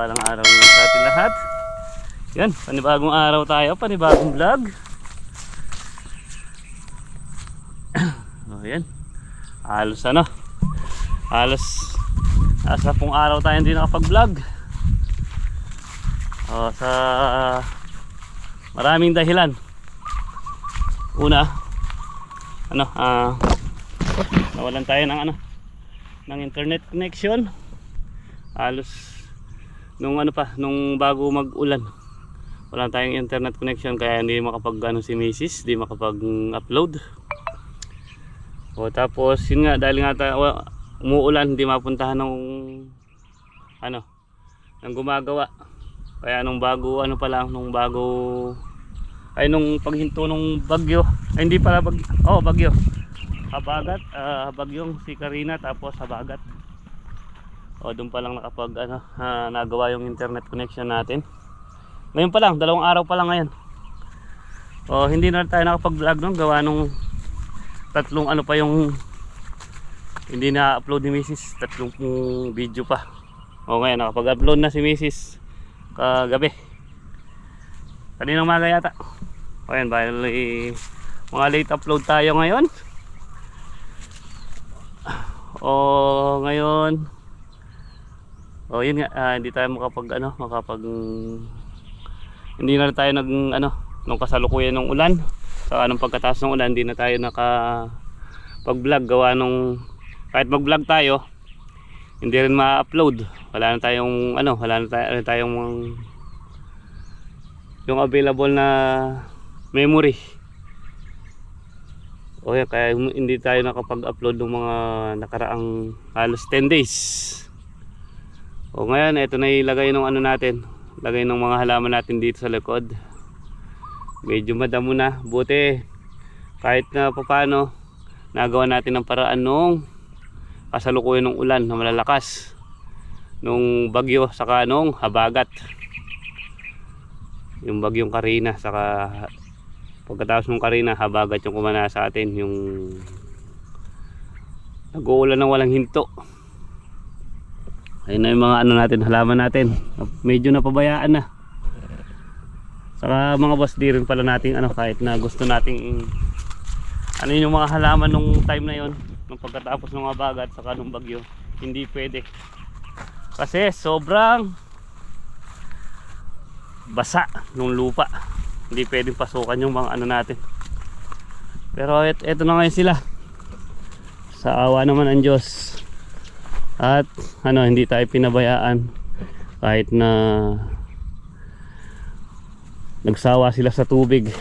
Mapagpalang araw naman sa ating lahat. Yan, panibagong araw tayo, panibagong vlog. oh, yan. Halos ano, halos nasa pong araw tayo hindi nakapag-vlog. Oh, sa maraming dahilan. Una, ano, ah, nawalan tayo ng ano, ng internet connection. Halos nung ano pa, nung bago mag-ulan. Wala tayong internet connection kaya hindi makapag ano si Mrs. Hindi makapag-upload. O tapos yun nga dahil nga tayo umuulan hindi mapuntahan ng ano ng gumagawa. Kaya nung bago ano pa lang nung bago ay nung paghinto nung bagyo ay hindi pala bagyo oh bagyo habagat ah, bagyong si Karina tapos habagat o doon pa lang nakapag ano ah, nagawa yung internet connection natin. Ngayon pa lang dalawang araw pa lang ngayon. O hindi na tayo nakapag vlog nung gawa nung tatlong ano pa yung hindi na upload ni Mrs. tatlong video pa. O ngayon nakapag upload na si Mrs. kagabi. Kaninang maga yata. O yan bali mga late upload tayo ngayon. O ngayon o yun nga ah, hindi tayo makapag ano makapag hindi na tayo nag ano nung kasalukuyan ng ulan. Sa anong pagkataas ng ulan hindi na tayo naka pag vlog gawa nung kahit mag vlog tayo hindi rin ma-upload. Wala na tayong ano wala na tayo, wala tayong yung available na memory. O yan, kaya hindi tayo nakapag-upload ng mga nakaraang halos 10 days. O ngayon, ito na ilagay ng ano natin. Lagay ng mga halaman natin dito sa likod. Medyo madamo na. Buti, kahit na papano, nagawa natin ng paraan nung kasalukuyan ng ulan na malalakas. Nung bagyo, saka nung habagat. Yung bagyong Karina, saka pagkatapos ng Karina habagat yung kumana sa atin yung nag-uulan ng walang hinto ayun na yung mga ano natin halaman natin. Medyo napabayaan na. Saka mga boss di rin pala natin ano kahit na gusto nating ano yun yung mga halaman nung time na yon nung pagkatapos ng habagat saka nung bagyo hindi pwede. Kasi sobrang basa nung lupa. Hindi pwedeng pasukan yung mga ano natin. Pero et, eto na ngayon sila. Sa awa naman ng Diyos at ano hindi tayo pinabayaan. Kahit na nagsawa sila sa tubig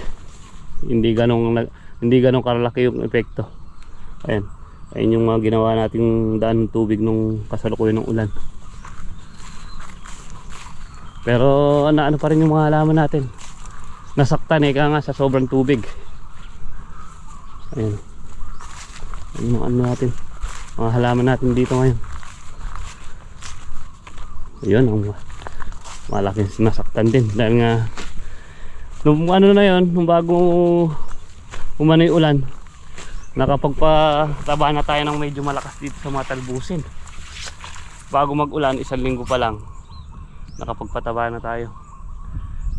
hindi ganong hindi ganong karalaki yung epekto. Ayan. Ayun yung mga ginawa nating daan ng tubig nung kasalukuyan ng ulan. Pero ano, ano pa rin yung mga halaman natin? Nasaktan eh nga sa sobrang tubig. Ayun yung ano natin mga halaman natin dito ngayon ayun ang malaking nasaktan din dahil nga nung ano na yun nung bago umano yung ulan nakapagpataba na tayo ng medyo malakas dito sa mga talbusin. Bago mag ulan isang linggo pa lang nakapagpataba na tayo.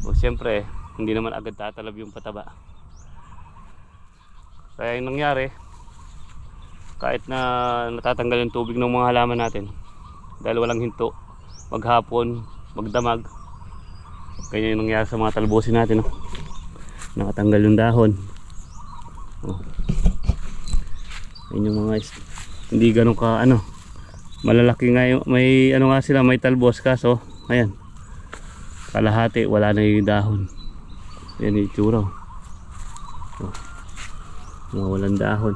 O siyempre hindi naman agad tatalab yung pataba. Kaya yung nangyari kahit na natatanggal yung tubig ng mga halaman natin dahil walang hinto maghapon magdamag ganyan yung nangyari sa mga talbosin natin oh. nakatanggal yung dahon oh. yun yung mga hindi ganun ka ano malalaki nga yung, may ano nga sila may talbos kaso ayan kalahati wala na yung dahon yan yung itsura oh. Oh. mga walang dahon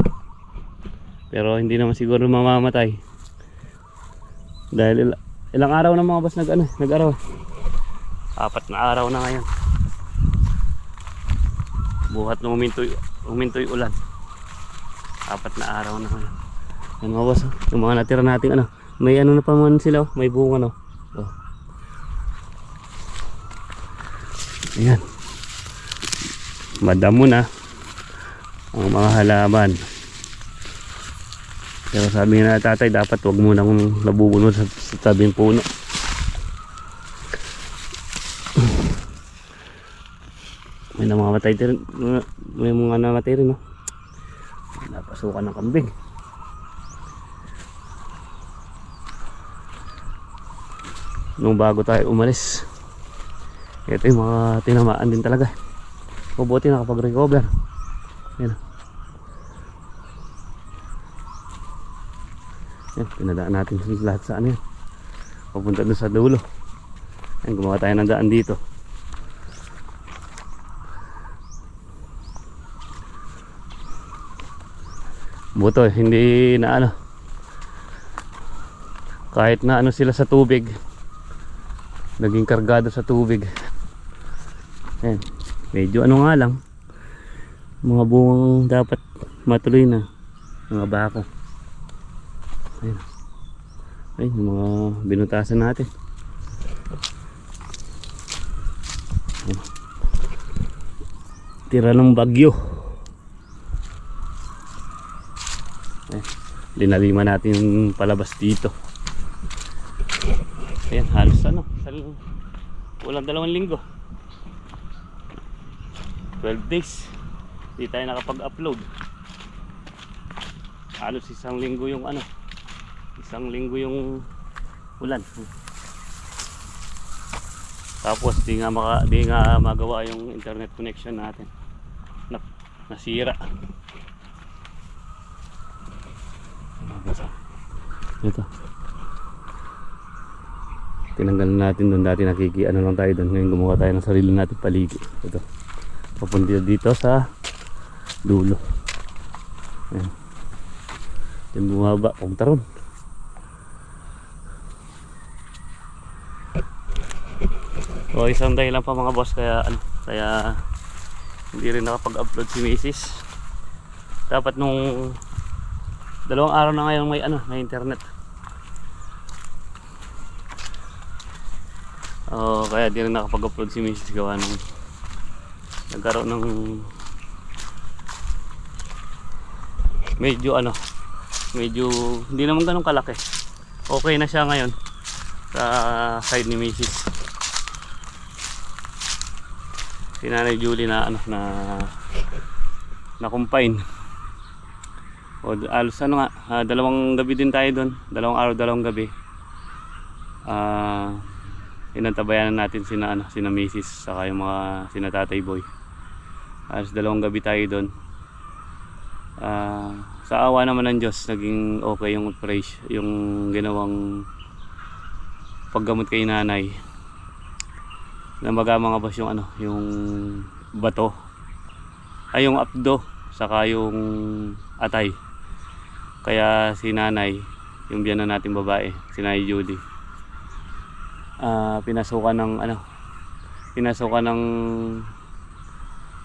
pero hindi naman siguro mamamatay dahil il- ilang araw na mga boss nag ano nag araw apat na araw na ngayon. Buhat na uminto y- uminto yung ulan. Apat na araw na ngayon. Yan mga boss oh. yung mga natira nating ano may ano na pa man sila oh. may bunga no? Oh. ayan. Madamo na ang mga halaman Pero sabi nga na tatay, dapat wag muna akong nabubunod sa, sa tabing puno. May namamatay din, may mga namatay rin, no? Napasukan ng kambing. Nung bago tayo umalis, ito yung mga tinamaan din talaga. Mabuti nakapag-recover. Yan. Yan, pinadaan natin lahat sa ano yan. Papunta doon sa dulo. Yan, gumawa tayo ng daan dito. Buto, hindi na ano. Kahit na ano sila sa tubig. Naging kargado sa tubig. Yan. Medyo ano nga lang. Mga bungang dapat matuloy na. Mga bako. Ayun. Ayun, yung mga binutasan natin. Tira ng bagyo. Ayun. Linalima natin yung palabas dito. Ayan, halos ano, sal- dalawang linggo. 12 days. Hindi tayo nakapag-upload. Halos isang linggo yung ano, isang linggo yung ulan. Tapos di nga maka, di nga magawa yung internet connection natin. Na, nasira. Ito. Tinanggal natin doon dati nakiki ano lang tayo doon. Ngayon gumawa tayo ng sarili natin paligi. Ito. Papunta dito sa dulo. Ayan. Yung bumaba, punta ron. So isang dahilan pa mga boss kaya ano, kaya hindi rin nakapag-upload si Mrs. Dapat nung dalawang araw na ngayon may ano, may internet. Oh, kaya di rin nakapag-upload si Mrs. gawa nung nagkaroon ng medyo ano medyo hindi naman ganun kalaki okay na siya ngayon sa side ni Mrs. si Nanay Julie na ano na na confine o alos ano nga ah, dalawang gabi din tayo doon dalawang araw dalawang gabi. Ah inantabayanan natin sina ano sina Mrs. saka yung mga sina Tatay Boy. Alos dalawang gabi tayo doon Ah, sa awa naman ng Diyos naging okay yung operation yung ginawang paggamot kay nanay na mga boss yung ano yung bato. Ay yung apdo saka yung atay. Kaya si nanay yung biyanan natin babae si nanay Judy. Ah pinasukan ng ano pinasukan ng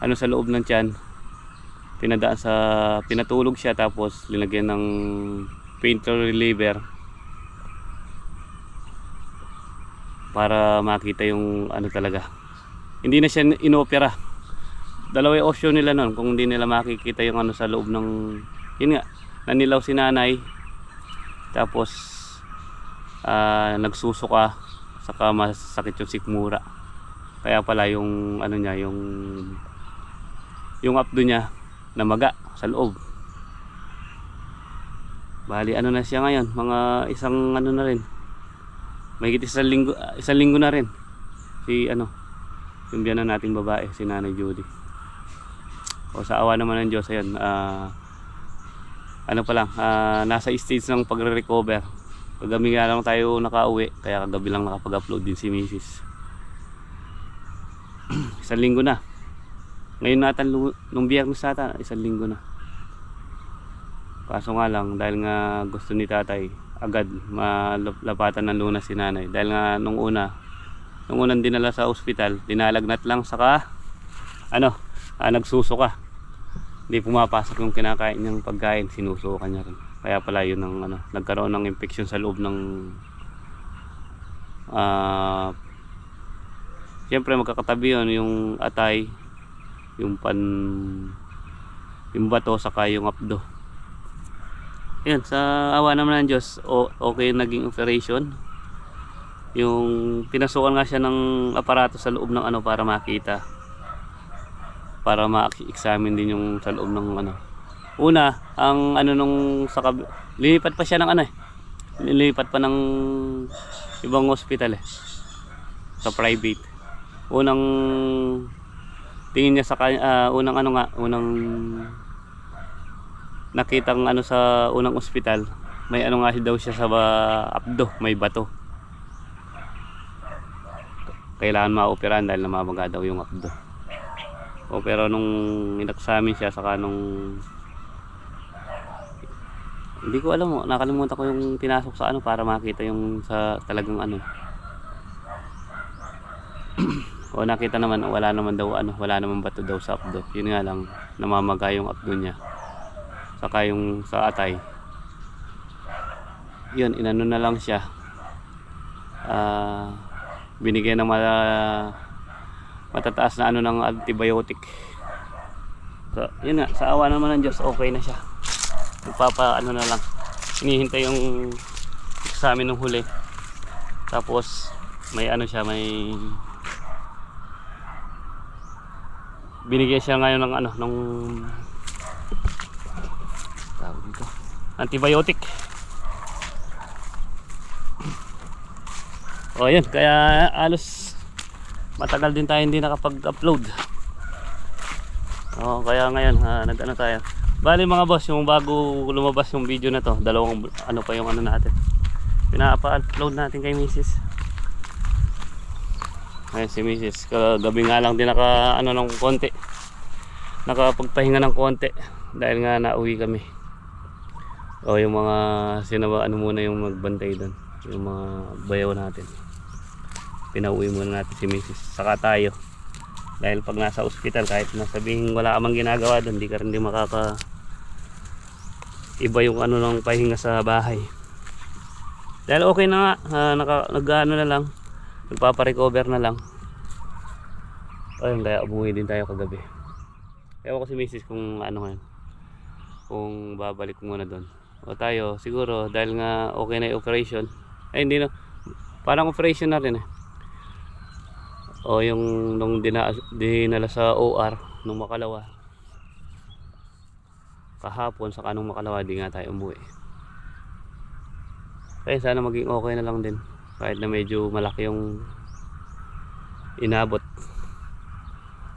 ano sa loob ng tiyan. Pinadaan sa pinatulog siya tapos linagyan ng painter reliever para makita yung ano talaga. Hindi na siya inopera. Dalawa yung option nila nun kung hindi nila makikita yung ano sa loob ng yun nga nanilaw si nanay tapos ah, nagsusuka saka masakit yung sikmura. Kaya pala yung ano niya yung yung abdo niya namaga sa loob. Bali ano na siya ngayon? Mga isang ano na rin may isang linggo ah, isang linggo na rin. Si ano yung biyanan nating babae si Nanay Judy. O sa awa naman ng Diyos ayun ah, ano pa lang ah, nasa stage ng pagre-recover. Kagabi nga lang tayo nakauwi kaya kagabi lang nakapag-upload din si Mrs. isang linggo na. Ngayon nata lu- nung biyernes nata isang linggo na. Kaso nga lang dahil nga gusto ni tatay agad malapatan ng lunas si nanay. Dahil nga nung una nung unang dinala sa ospital dinalagnat lang saka ano ah, nagsusuka. Hindi pumapasok yung kinakain niyang pagkain sinusuka niya rin. Kaya pala yun ang ano nagkaroon ng infection sa loob ng ah Siyempre magkakatabi yun yung atay yung pan yung bato saka yung apdo Yan, sa awa naman ng Diyos, o, okay yung naging operation. Yung pinasukan nga siya ng aparato sa loob ng ano para makita. Para ma-examine din yung sa loob ng ano. Una, ang ano nung sa kab- lilipat pa siya ng ano eh. Lilipat pa ng ibang hospital eh. Sa private. Unang tingin niya sa ah, unang ano nga, unang nakitang ano sa unang ospital may ano nga daw siya sa ba, abdo may bato. Kailangan maoperahan dahil namamaga daw yung abdo. O pero nung inaksamin siya saka nung hindi ko alam mo nakalimutan ko yung pinasok sa ano para makita yung sa talagang ano. O nakita naman wala naman daw ano wala naman bato daw sa abdo. Yun nga lang namamaga yung abdo niya saka yung sa atay. Yun inano na lang siya. Ah, binigyan ng mala, matataas na ano ng antibiotic. So, yun nga sa awa naman ng Diyos okay na siya. Magpapa ano na lang. Hinihintay yung examen ng huli. Tapos may ano siya may binigyan siya ngayon ng ano ng tawag dito antibiotic. O yun. Kaya alos matagal din tayo hindi nakapag-upload. O kaya ngayon ha, nag ano tayo. Bali mga boss yung bago lumabas yung video na to dalawang ano pa yung ano natin. Pinapa-upload natin kay Mrs. Ayun si Mrs. Kagabi nga lang din naka ano ng konti. Nakapagpahinga ng konti. Dahil nga nauwi kami o yung mga sinawa ano muna yung magbantay doon yung mga bayaw natin. Pinauwi muna natin si Mrs. saka tayo. Dahil pag nasa ospital kahit nasabihin wala ka ginagawa doon di ka rin di makaka iba yung ano ng pahinga sa bahay. Dahil okay na nga ah, naka, nag ano na lang. Nagpaparecover na lang. Ayun kaya umuwi din tayo kagabi. Ewan ko si Mrs. kung ano ngayon. Kung babalik muna doon o tayo siguro dahil nga okay na yung operation. Ay hindi na parang operation na rin eh. O yung nung dina, dinala sa OR nung makalawa. Kahapon sa kanong makalawa di nga tayo umuwi. Kaya sana maging okay na lang din. Kahit na medyo malaki yung inabot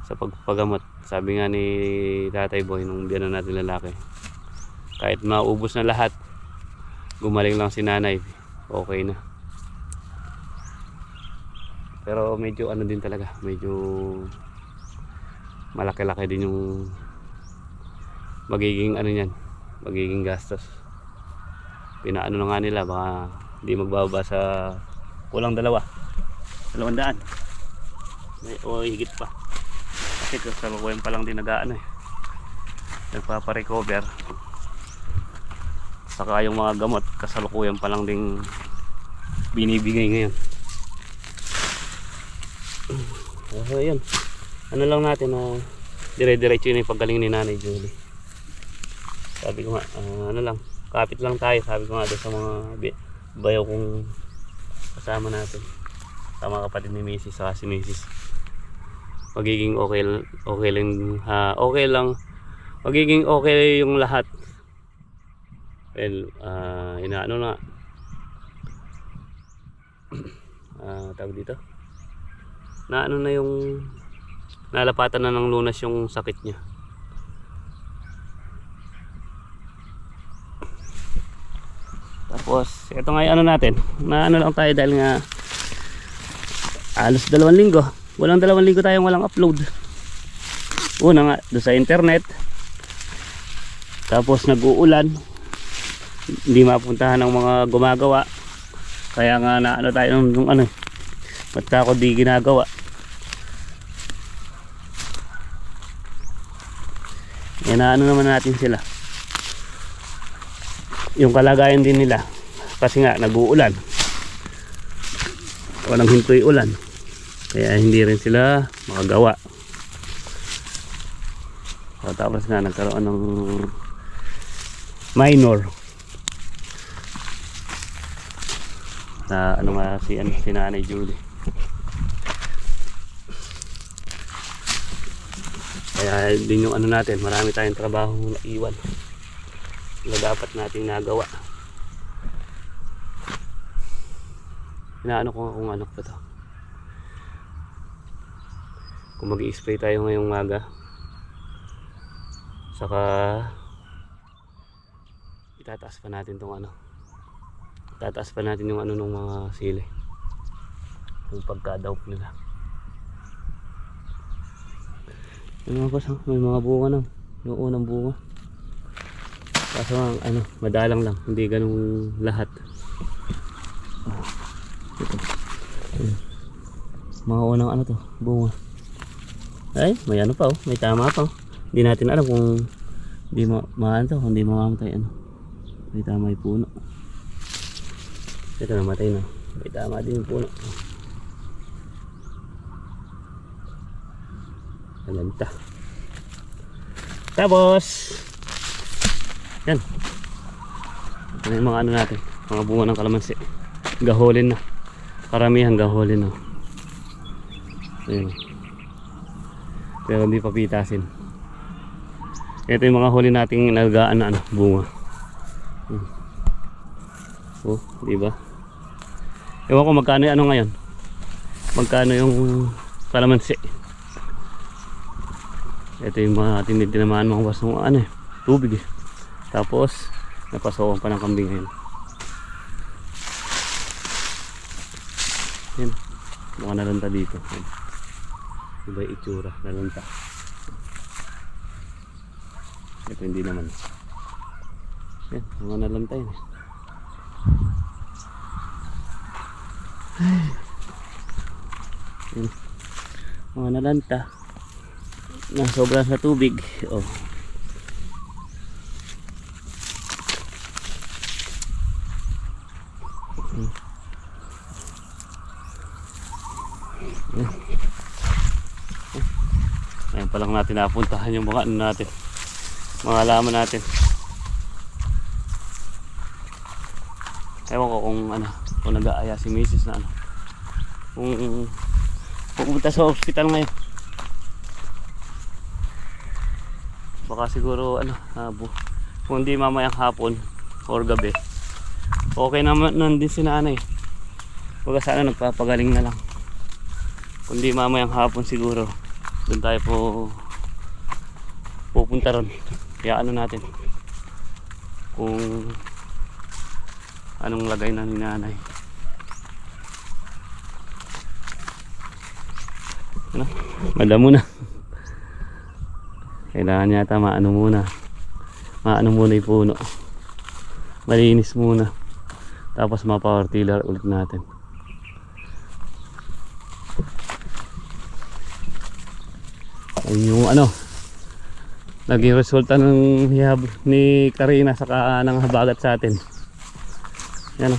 sa pagpagamot. Sabi nga ni tatay boy nung biyanan natin lalaki kahit maubos na lahat gumaling lang si nanay. Okay na. Pero medyo ano din talaga medyo malaki-laki din yung magiging ano niyan magiging gastos. Pinaano na nga nila baka hindi magbababa sa kulang dalawa. Dalawang daan. May- o higit pa. Kasi kasalukuyan pa lang din nag-ano eh. Nagpaparecover saka yung mga gamot kasalukuyan pa lang din binibigay ngayon. So yun ano lang natin na dire-diretso yun yung paggaling ni Nanay Julie. Sabi ko nga ah, ano lang kapit lang tayo sabi ko nga sa mga bayaw kong kasama natin. Sa mga kapatid ni Mrs. saka si Mrs. magiging okay okay lang ah, okay lang. Magiging okay yung lahat well ah, inaano na? Ah, tawag dito? Na ano na yung nalapatan na ng lunas yung sakit niya. Tapos ito nga yung ano natin. Na ano lang tayo dahil nga alos dalawang linggo. Walang dalawang linggo tayong walang upload. Una nga doon sa internet. Tapos nag-uulan hindi mapuntahan ng mga gumagawa. Kaya nga na ano tayo nung, nung ano eh, ba't ako di ginagawa? Inaano naman natin sila. Yung kalagayan din nila. Kasi nga nag-uulan. Walang hintoy ulan. Kaya hindi rin sila makagawa. O, tapos nga nagkaroon ng minor na ano nga si, ano, si Nanay Julie. Kaya din yung ano natin, marami tayong trabaho na iwan na dapat nating nagawa. Inaano ko kung ano pa to. Kung mag spray tayo ngayong maga. Saka itataas pa natin tong ano. Itataas pa natin yung ano ng mga sili. Yung pagka-doubt nila. May mga pasang, may mga bunga na. Yung unang bunga. Kaso ang ano, madalang lang, hindi ganung lahat. Ah. Mga unang ano to, bunga. Ay, may ano pa oh, may tama pa oh. Hindi natin alam kung hindi ma maano to, hindi mamamatay ano. May tama yung puno. Ito namatay na. May tama din yung puno. Alanta. Tapos, yan. Ito yung mga ano natin. Mga bunga ng kalamansi. Gaholin na. Karamihan gaholin na. Ayun. Pero hindi pa pitasin. Ito yung mga huli nating nagaan na ano, bunga. Hmm. Oh, di ba? Ewan ko magkano ano ngayon. Magkano yung kalamansi. Ito yung mga tinitinamaan mga bas ng ano eh, tubig eh. Tapos, napasokan pa ng kambing ngayon. Yan. Mga nalanta dito. Yan. Iba yung itsura, nalanta. Ito hindi naman. Yan, mga nalanta yun. eh. Ay. Yan. Mga nalanta na sobrang sa tubig. Oh. Hmm. Ayan pa lang natin napuntahan yung mga ano natin. Mga halaman natin. Ewan ko kung ano, kung nag-aaya si Mrs. na ano. Kung pupunta sa hospital ngayon. baka siguro ano bu- kung hindi mamayang hapon or gabi okay naman nandun si nanay baga sana nagpapagaling na lang kung hindi mamayang hapon siguro doon tayo po pupunta ron kaya ano natin kung anong lagay na ni nanay ano madamo na kailangan yata maano muna. Maano muna yung puno. Malinis muna. Tapos ma-power tiller ulit natin. Ayun yung ano. Naging resulta ng hihab ni Karina saka ng habagat sa atin. Yan o.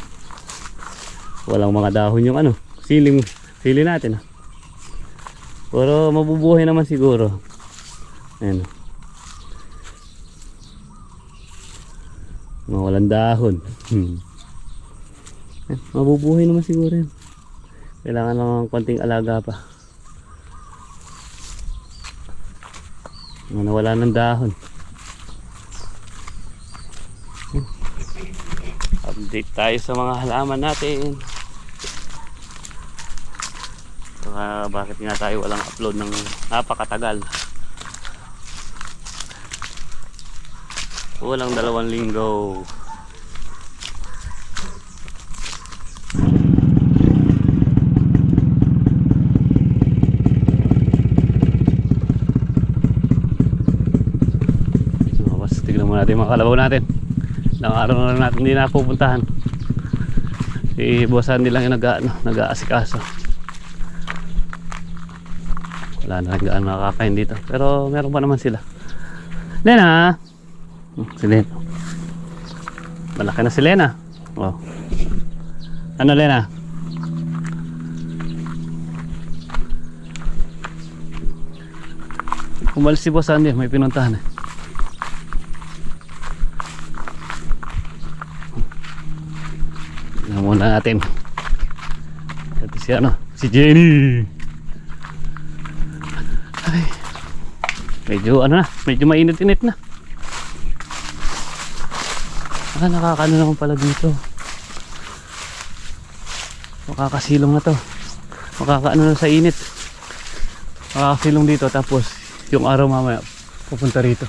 Walang mga dahon yung ano. Siling, sili natin. ah. Pero mabubuhay naman siguro. Ayan. Mga walang dahon. Hmm. Eh, mabubuhay naman siguro yan. Kailangan lang ng konting alaga pa. Mga nawala ng dahon. Hmm. Update tayo sa mga halaman natin. Saka bakit nga tayo walang upload ng napakatagal. Walang dalawang linggo. Natin mga kalabaw natin. Ilang araw na natin hindi napupuntahan. Si Bosan nilang yung nag, nag-aasikaso. Wala na rin gaano nakakain dito. Pero meron pa naman sila. Lena! Oh, Si Lena. Malaki na si Lena. Oh. Ano Lena? Umalis si Boss Andy, may pinuntahan eh. Muna natin. si ano, si Jenny. Medyo ano na, medyo mainit-init na. Ah, nakakano naman pala dito. Makakasilong na to. Makakaano na sa init. Makakasilong dito tapos yung araw mamaya pupunta rito.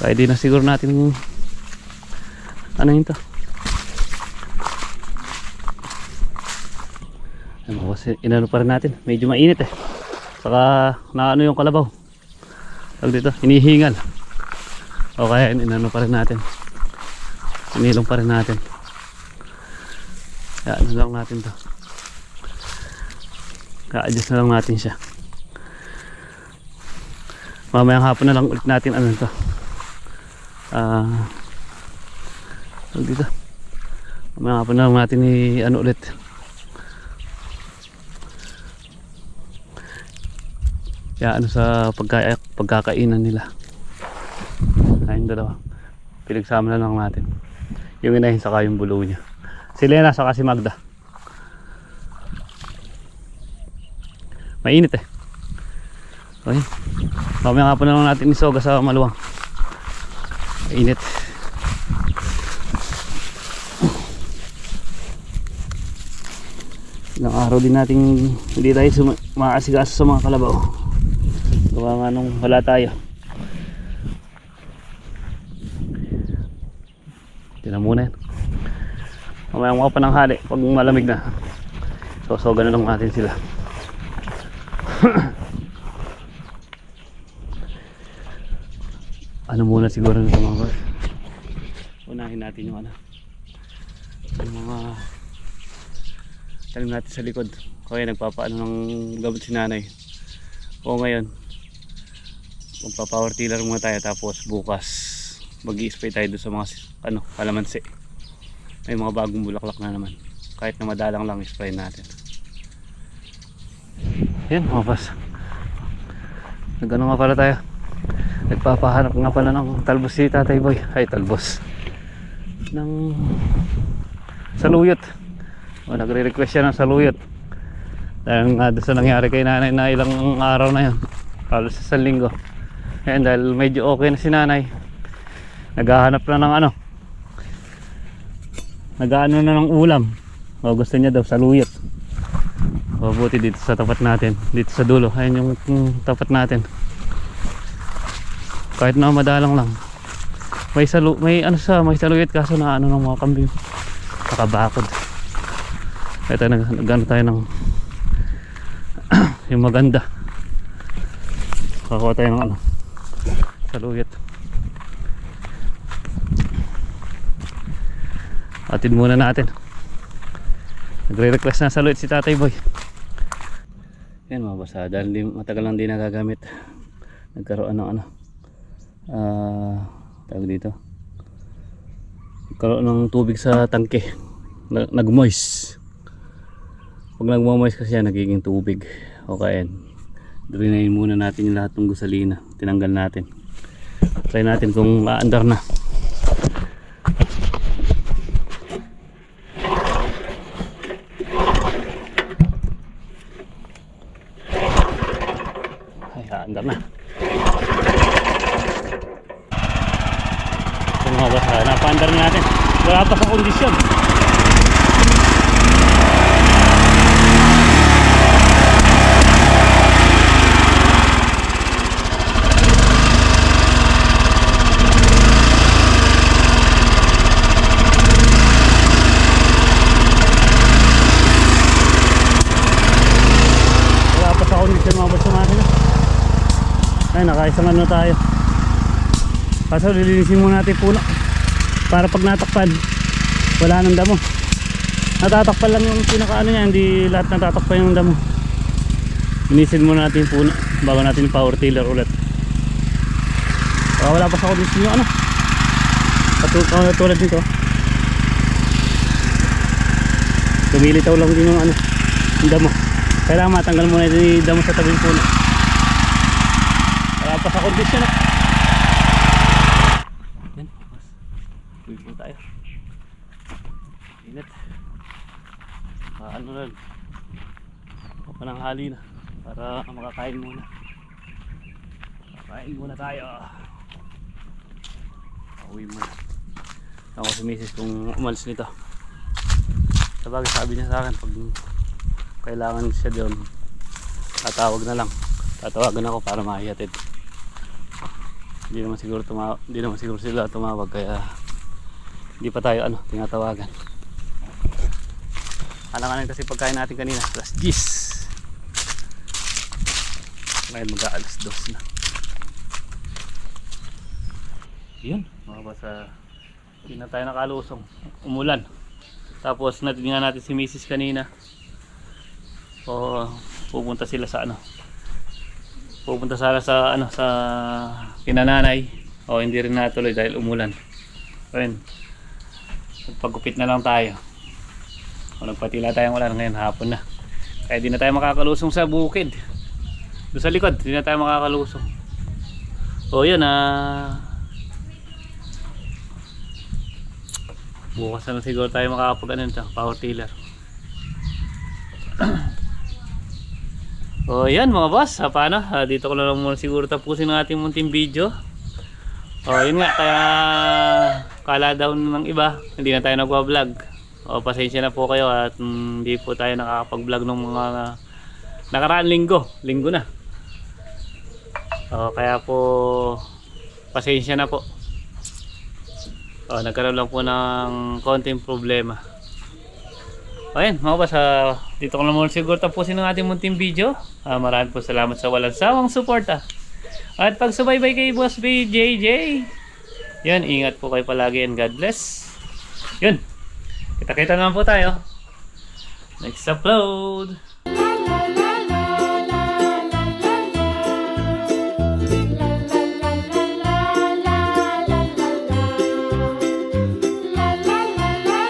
Kaya di na siguro natin ano yun to. Ano kasi inano pa rin natin. Medyo mainit eh. Saka naano yung kalabaw. Tawag dito, hinihingal. O kaya inano pa rin natin. Inilong pa rin natin. Kaya ano lang natin to. Ka-adjust na lang natin siya. Mamayang hapon na lang ulit natin ano to. Ah. tawag dito. Mamayang hapon na lang natin i ano ulit. Kaya ano sa pagka pagkakainan nila. Ayun dalawa. Pinagsama na lang natin. Yung inahin saka yung bulo niya. Si Lena saka si Magda. Mainit eh. Okay. Mamaya nga po na lang natin isoga sa maluwang. Mainit. Ilang araw din natin hindi tayo maasigaso sa mga kalabaw. Gawa nga nung wala tayo. Tinan muna yan. Mamaya mga pananghali pag malamig na. Sosoga na lang natin sila. ano muna siguro nito mga boss? Unahin natin yung ano. Yung mga tanim natin sa likod. Kaya nagpapaano ng gamot si nanay. O ngayon, magpa-power tiller muna tayo tapos bukas mag spray tayo doon sa mga ano, kalamansi. May mga bagong bulaklak na naman. Kahit na madalang lang spray natin. Yan mga boss. Nagano nga pala tayo. Nagpapahanap nga pala ng talbos si Tatay Boy. Ay talbos. Ng saluyot. O nagre-request siya ng saluyot. Dahil nga doon sa nangyari kay nanay na ilang araw na yun. Halos sa linggo. Ayan dahil medyo okay na si nanay. Naghahanap na ng ano. Nagaano na ng ulam. O gusto niya daw saluyot. O buti dito sa tapat natin. Dito sa dulo. Ayan yung, yung tapat natin. Kahit na madalang lang. May salu may ano sa may saluyot kaso na ano ng mga kambing. Nakabakod. Ito nag nagano tayo ng yung maganda. Kakuha tayo ng ano saluyot. Atid muna natin. Nagre-request na saluyot si Tatay Boy. Yan mga basa dahil di, matagal lang di nagagamit. Nagkaroon ng ano. Ah, tawag dito. Nagkaroon ng tubig sa tangke. Na, nag-moist. Pag nag-moist kasi yan, nagiging tubig. Okay. Drinayin muna natin yung lahat ng gusalina. Tinanggal natin. Try natin kung maandar na. Ay, aandar na. Mga basa, napaandar na natin. Wala pa sa kondisyon. Wala pa sa kondisyon mga basa natin. Nakaisang ano tayo. Kaso lilinisin muna natin puno. Para pag natakpan, wala nang damo. Natatakpan lang yung pinaka ano niya, hindi lahat natatakpan yung damo. Linisin muna natin puno bago natin power tiller ulit. Wala pa sa kondisyon yung ano. Katu- Katulad nito. Lumilitaw lang din yung ano, yung damo. Kailangan matanggal muna yung damo sa tabing puno. Wala pa sa kondisyon ah. Yan. Uwi po tayo. Init. Ah, ano rin. Pananghali na. Para makakain muna. Kakain muna tayo. Pauwi muna. Ako si misis kung umalis nito. Sabagay sabi niya sa akin pag kailangan siya doon tatawag na lang. Tatawagan ako para maihatid. Hindi naman siguro tumawag, hindi naman siguro sila tumawag kaya hindi pa tayo ano, tinatawagan. Alanganan kasi pagkain natin kanina, alas 10. Ngayon mag-aalas 2 na. Yun, mga basa. Hindi na tayo nakalusong. Umulan. Tapos natingnan natin si Mrs. kanina. O pupunta sila sa ano. Pupunta sana sa ano sa kinananay. O hindi rin natuloy dahil umulan. Ayun. Pagkupit na lang tayo. O nagpatila tayong ulan ngayon hapon na. Kaya di na tayo makakalusong sa bukid. Doon sa likod, di na tayo makakalusong. O yun ah. Bukas na siguro tayo makakapag ano nito, power tiller. o yan mga boss, ha, paano? Ah, dito ko na lang muna siguro tapusin ang ating munting video. O yun nga, kaya kala daw ng iba, hindi na tayo nagwa-vlog. O pasensya na po kayo at hindi po tayo nakakapag-vlog ng mga nakaraan linggo. Linggo na. O kaya po pasensya na po. O nagkaroon lang po ng konting problema. O yan, mga ah, dito ko na muna siguro tapusin ang ating munting video. Ah, maraming po salamat sa walang sawang suporta. At pag subaybay kay Boss BJJ, yun, ingat po kayo palagi and God bless. Yun, kita-kita naman po tayo. Next upload.